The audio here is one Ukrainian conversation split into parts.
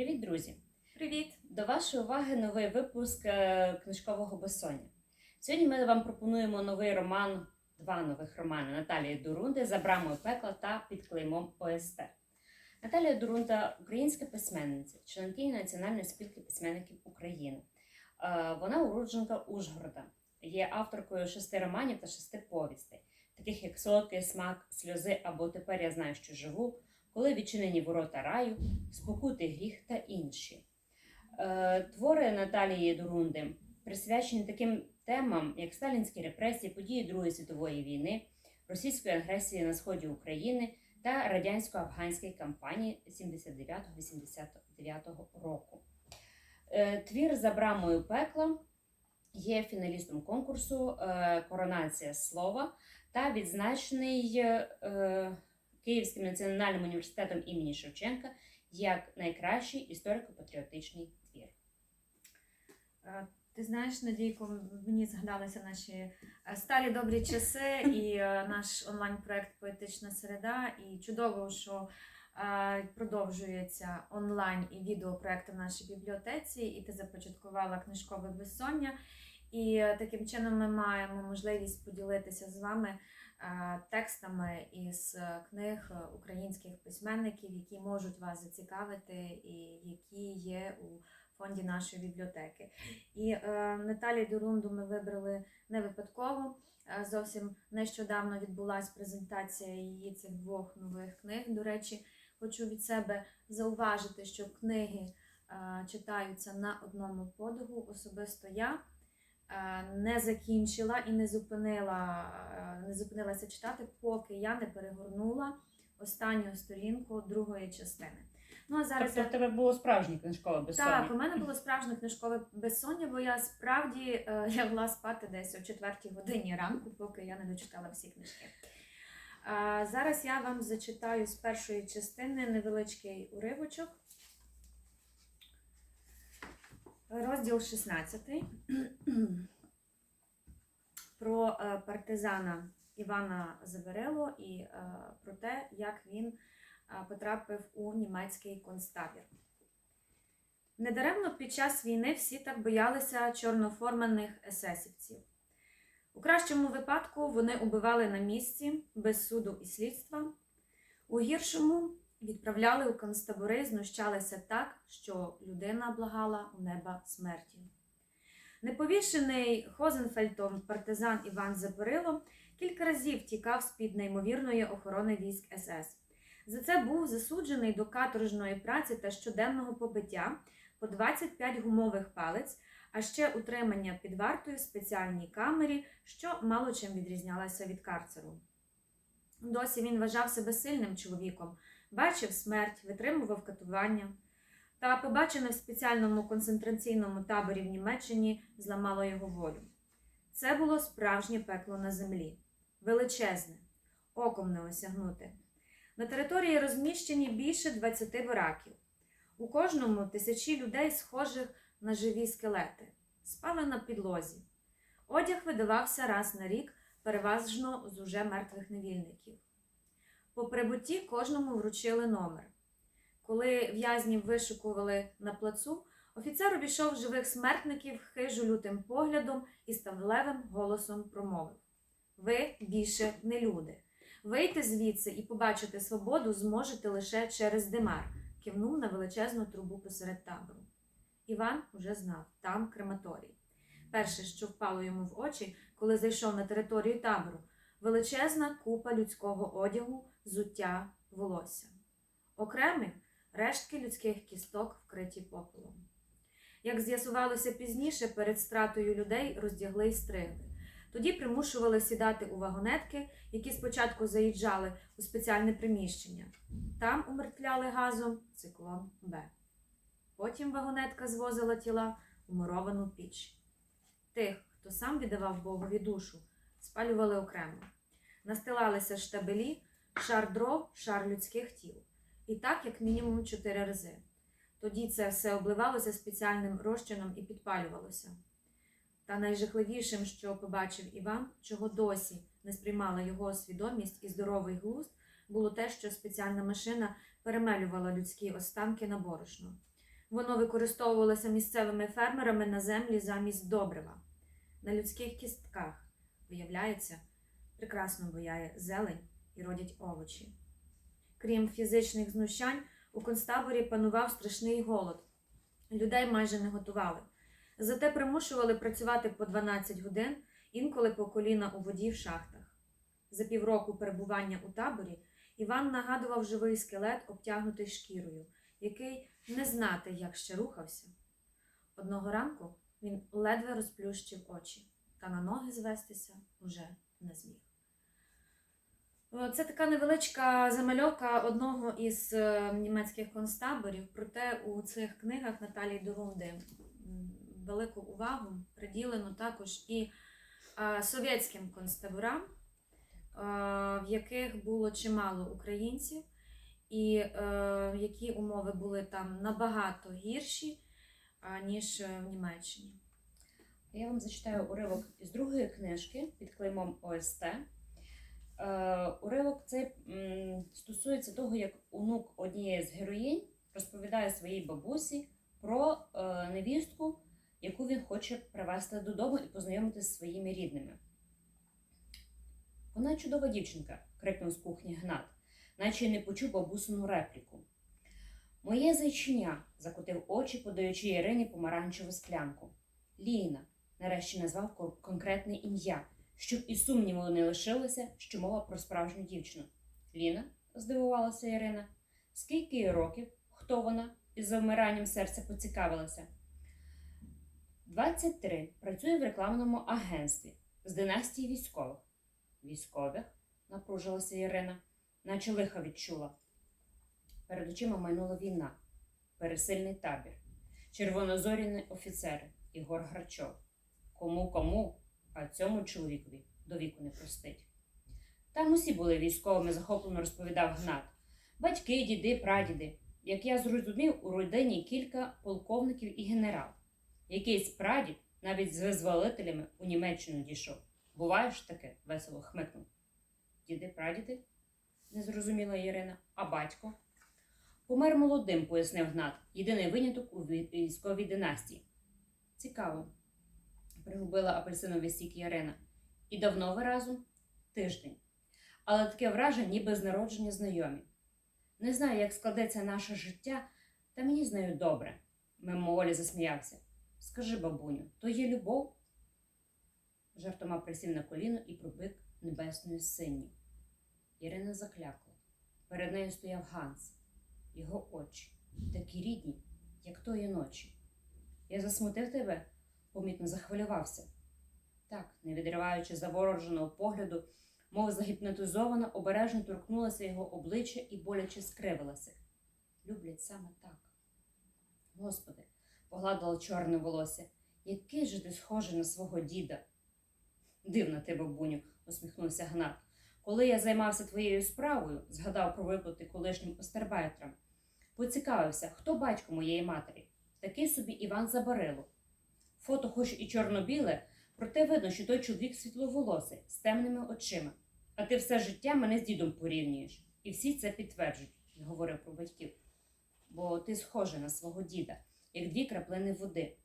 Привіт, друзі! Привіт! До вашої уваги новий випуск е, книжкового безсоння. Сьогодні ми вам пропонуємо новий роман, два нових романи Наталії Дурунди за брамою пекла та під клеймом ОСТ. Наталія Дурунда українська письменниця, членкиня Національної спілки письменників України. Е, Вона уродженка Ужгорода, є авторкою шести романів та шести повістей, таких як Солодкий смак, сльози або Тепер я знаю, що живу, коли відчинені ворота раю, спокутий гріх та інші. Е, Твори Наталії Дурунди присвячені таким темам, як сталінські репресії, події Другої світової війни, російської агресії на сході України та радянсько-афганської кампанії 79-89 року. Е, Твір за брамою пекла є фіналістом конкурсу е, Коронація слова та відзначений Київським національним університетом імені Шевченка як найкращий історико-патріотичний твір. Ти знаєш, Надійко, мені згадалися наші е, старі добрі часи і е, наш онлайн-проект Поетична середа. І чудово, що е, продовжується онлайн і відеопроекти в нашій бібліотеці, і ти започаткувала книжкове безсоння. І таким чином ми маємо можливість поділитися з вами текстами із е, книг е, українських письменників, які можуть вас зацікавити і які є у фонді нашої бібліотеки. І е, Наталію Дурунду ми вибрали не випадково. Е, Зовсім нещодавно відбулася презентація її цих двох нових книг. До речі, хочу від себе зауважити, що книги е, читаються на одному подиху. Особисто я е, не закінчила і не зупинила, е, не зупинилася читати, поки я не перегорнула останню сторінку другої частини. Ну а зараз Тобто я в тебе було справжнє книжкове безсоння? так, у мене було справжнє книжкове безсоння, бо я справді е, лягла спати десь о 4 годині ранку, поки я не дочитала всі книжки. А, зараз я вам зачитаю з першої частини невеличкий уривочок. Розділ 16 про е, партизана Івана Заверело і е, про те, як він потрапив у німецький концтабір. Недаремно під час війни всі так боялися чорноформених есесівців. У кращому випадку вони убивали на місці без суду і слідства, у гіршому відправляли у концтабори, знущалися так, що людина благала у неба смерті. Неповішений Хозенфельдом партизан Іван Запорило кілька разів тікав з-під неймовірної охорони військ СС. За це був засуджений до каторжної праці та щоденного побиття по 25 гумових палець, а ще утримання під вартою в спеціальній камері, що мало чим відрізнялася від карцеру. Досі він вважав себе сильним чоловіком, бачив смерть, витримував катування. Та побачене в спеціальному концентраційному таборі в Німеччині зламало його волю. Це було справжнє пекло на землі, величезне, оком не осягнути. На території розміщені більше 20 бараків. У кожному тисячі людей, схожих на живі скелети, спали на підлозі. Одяг видавався раз на рік, переважно з уже мертвих невільників. По прибутті кожному вручили номер. Коли в'язнів вишукували на плацу, офіцер обійшов живих смертників хижу лютим поглядом і ставлевим голосом промовив: Ви більше не люди. Вийти звідси і побачити свободу зможете лише через димар, кивнув на величезну трубу посеред табору. Іван уже знав, там крематорій. Перше, що впало йому в очі, коли зайшов на територію табору, величезна купа людського одягу, зуття, волосся. Окремі рештки людських кісток, вкриті попелом. Як з'ясувалося пізніше, перед стратою людей роздягли й стригли. Тоді примушували сідати у вагонетки, які спочатку заїжджали у спеціальне приміщення. Там умертвляли газом циклон Б. Потім вагонетка звозила тіла у муровану піч. Тих, хто сам віддавав Богові душу, спалювали окремо. Настилалися штабелі, шар дров, шар людських тіл. І так, як мінімум, чотири рази. Тоді це все обливалося спеціальним розчином і підпалювалося. Та найжахливішим, що побачив Іван, чого досі не сприймала його свідомість і здоровий глузд, було те, що спеціальна машина перемелювала людські останки на борошно. Воно використовувалося місцевими фермерами на землі замість добрива. На людських кістках, виявляється, прекрасно бояє зелень і родять овочі. Крім фізичних знущань, у концтаборі панував страшний голод. Людей майже не готували. Зате примушували працювати по 12 годин, інколи по коліна у воді в шахтах. За півроку перебування у таборі Іван нагадував живий скелет, обтягнутий шкірою, який не знати, як ще рухався. Одного ранку він ледве розплющив очі, та на ноги звестися уже не зміг. Е, Це така невеличка замальовка одного із е, німецьких концтаборів. Проте у цих книгах Наталії Дурунди м, велику увагу приділено також і е, совєтським концтаборам, в яких було чимало українців, і які умови були там набагато гірші, ніж в Німеччині. Я вам зачитаю уривок із другої книжки під клеймом ОСТ. Е, уривок цей стосується того, як онук однієї з героїнь розповідає своїй бабусі про е, невістку, яку він хоче привезти додому і познайомити з своїми рідними. Вона чудова дівчинка, крикнув з кухні Гнат, наче й не почув бабусину репліку. Моє зайчиня закотив очі, подаючи Ірині помаранчеву склянку. Ліна, нарешті назвав конкретне ім'я, щоб і сумніву не лишилося, що мова про справжню дівчину. Ліна, здивувалася Ірина. Скільки їй років? Хто вона? із завмиранням серця поцікавилася. 23. Працює в рекламному агентстві з династії військових. Військових? напружилася Ірина, наче лиха відчула. Перед очима майнула війна, пересильний табір, червонозоріні офіцери, Ігор Грачов. Кому кому, а цьому чоловікові до віку не простить. Там усі були військовими, захоплено розповідав Гнат. Батьки, діди, прадіди. Як я зрозумів, у родині кілька полковників і генерал. Якийсь прадід навіть з визволителями у Німеччину дійшов. Буває ж таке, весело хмикнув. Діди, прадіди? не зрозуміла Ірина. А батько? Помер молодим, пояснив Гнат, єдиний виняток у військовій династії. Цікаво, пригубила апельсиновий сік Ірина. І давно ви разом? Тиждень. Але таке враження, ніби з народження знайомі. Не знаю, як складеться наше життя, та мені з нею добре. Мимоволі засміявся. Скажи, бабуню, то є любов? Жартома присів на коліно і пробик небесною синню. Ірина заклякла. Перед нею стояв Ганс, його очі, такі рідні, як тої ночі. Я засмутив тебе, помітно захвилювався. Так, не відриваючи завороженого погляду, мов загіпнотизована, обережно торкнулася його обличчя і боляче скривилася. Люблять саме так. Господи, погладила чорне волосся. Який же ти схожий на свого діда? Дивна ти, бабуню, усміхнувся Гнат. Коли я займався твоєю справою, згадав про виплати колишнім остербайтерам, поцікавився, хто батько моєї матері. Такий собі Іван Забарило. Фото хоч і чорно-біле, проте видно, що той чоловік світловолосий, з темними очима. А ти все життя мене з дідом порівнюєш. І всі це підтверджують, говорив про батьків. Бо ти схожа на свого діда, як дві краплини води,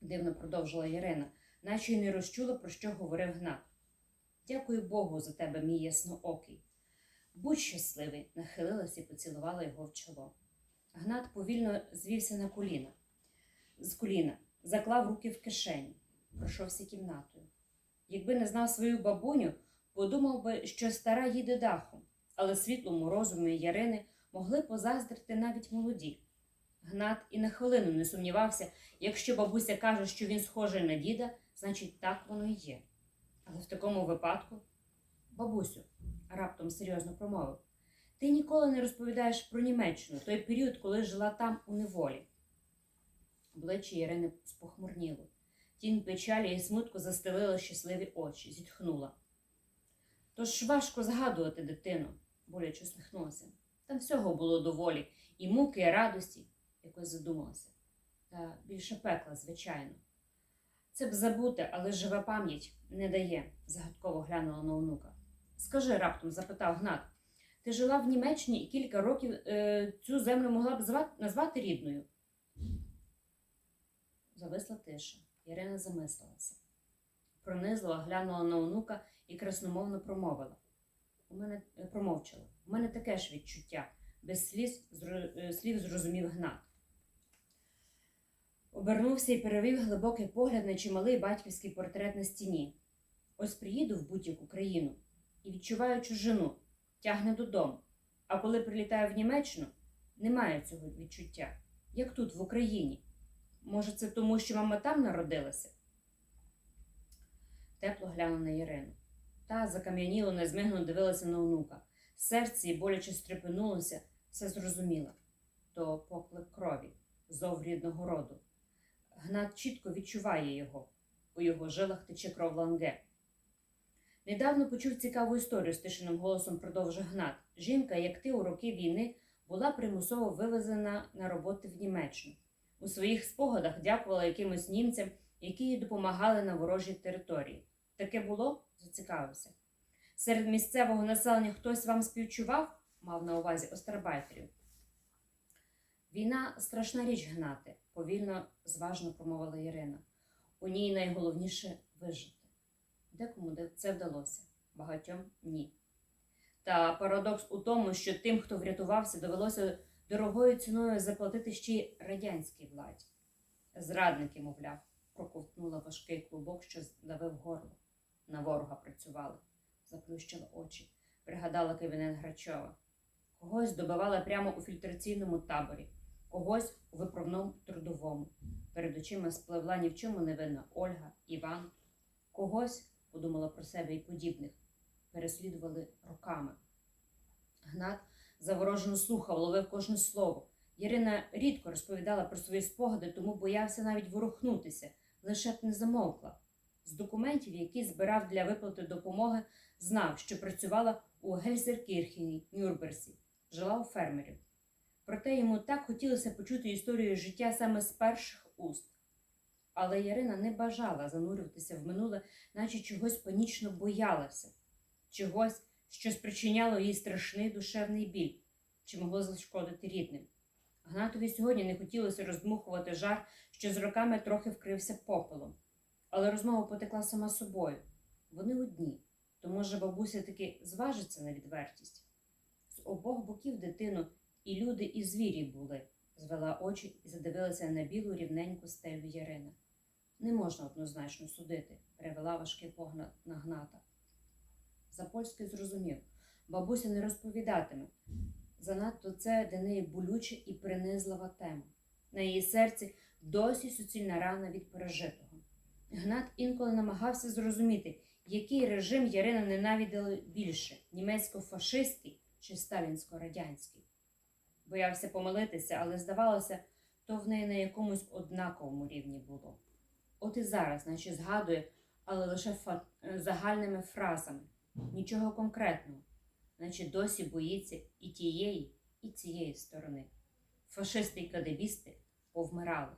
дивно продовжила Ірина, наче й не розчула, про що говорив Гнат. Дякую Богу за тебе, мій ясноокий. Будь щасливий, нахилилася і поцілувала його в чоло. Гнат повільно звівся на коліна. З коліна, заклав руки в кишені, пройшовся кімнатою. Якби не знав свою бабуню, подумав би, що стара їде дахом, але світлому розумі Ярини могли позаздрити навіть молоді. Гнат і на хвилину не сумнівався, якщо бабуся каже, що він схожий на діда, значить так воно і є. Але в такому випадку, бабусю, раптом серйозно промовив, ти ніколи не розповідаєш про Німеччину, той період, коли жила там у неволі. Обличчя Ірини спохмурніло. Тінь печалі і смутку застелила щасливі очі, зітхнула. Тож важко згадувати дитину, боляче усміхнулася. Там всього було доволі, і муки, і радості, якось задумалася. Та більше пекла, звичайно. Це б забути, але жива пам'ять не дає, загадково глянула на онука. Скажи, раптом запитав Гнат, ти жила в Німеччині і кілька років е, цю землю могла б звати, назвати рідною? Зависла тиша. Ірина замислилася. Пронизливо глянула на онука і красномовно промовила. У мене е, промовчала. У мене таке ж відчуття. Без сліз, е, слів зрозумів Гнат. Обернувся і перевів глибокий погляд на чималий батьківський портрет на стіні. Ось приїду в будь-яку країну і відчуваю чужину, тягне додому. А коли прилітаю в Німеччину, немає цього відчуття, як тут, в Україні. Може, це тому, що мама там народилася? Тепло глянув на Ірину. Та закам'яніло, незмигно дивилася на онука. Серце їй боляче стрепенулося, все зрозуміла. То поклик крові, зов рідного роду. Гнат чітко відчуває його. У його жилах тече кров ланге. Недавно почув цікаву історію, стишеним голосом продовжив Гнат. Жінка, як ти у роки війни, була примусово вивезена на роботи в Німеччину. У своїх спогадах дякувала якимось німцям, які їй допомагали на ворожій території. Таке було? зацікавився. Серед місцевого населення хтось вам співчував? мав на увазі остарбайтерів. Війна страшна річ гнати, повільно, зважно промовила Ірина. У ній найголовніше вижити. Декому це вдалося, багатьом ні. Та парадокс у тому, що тим, хто врятувався, довелося дорогою ціною заплатити ще й радянській владі. Зрадники, мовляв, проковтнула важкий клубок, що здавив горло. На ворога працювали, заплющила очі, пригадала кабінет Грачова. Когось добивали прямо у фільтраційному таборі, когось у виправному трудовому. Перед очима спливла ні в чому невинна Ольга, Іван. Когось, подумала про себе і подібних, переслідували роками. Гнат заворожено слухав, ловив кожне слово. Ярина рідко розповідала про свої спогади, тому боявся навіть ворухнутися, лише б не замовкла. З документів, які збирав для виплати допомоги, знав, що працювала у Гельзеркірхені, Нюрнберзі, жила у фермерів. Проте йому так хотілося почути історію життя саме з перших уст. Але Ярина не бажала занурюватися в минуле, наче чогось панічно боялася, чогось, що спричиняло їй страшний душевний біль, чи могло зашкодити рідним. Гнатові сьогодні не хотілося роздмухувати жар, що з роками трохи вкрився попелом. Але розмова потекла сама собою. Вони одні, то може бабуся таки зважиться на відвертість. З обох боків дитину і люди, і звірі були, звела очі і задивилася на білу рівненьку стелю Ярина. Не можна однозначно судити, перевела важкий погляд на гната. Запольський зрозумів, бабуся не розповідатиме. Занадто це для неї болюча і принизлива тема. На її серці досі суцільна рана від пережитого. Гнат інколи намагався зрозуміти, який режим Ярина ненавиділа більше німецько-фашистський чи сталінсько-радянський. Боявся помилитися, але здавалося, то в неї на якомусь однаковому рівні було. От і зараз, наче згадує, але лише загальними фразами, нічого конкретного, наче досі боїться і тієї, і цієї сторони. Фашисти і кадебісти повмирали,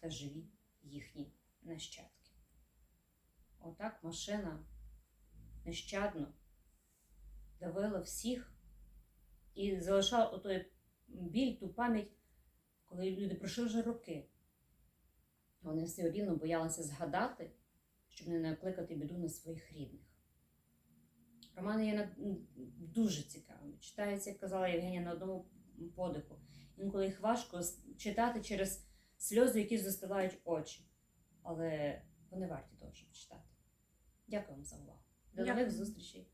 та живі їхні нащадки. Отак машина нещадно давила всіх і залишала отой біль, ту пам'ять, коли люди пройшли вже роки. Вони все рівно боялися згадати, щоб не накликати біду на своїх рідних. Романи є дуже цікавими. Читаються, як казала Євгенія, на одному подиху. Інколи їх важко читати через сльози, які застилають очі. Але вони варті того, щоб читати. Дякую вам за увагу. До нових зустрічей!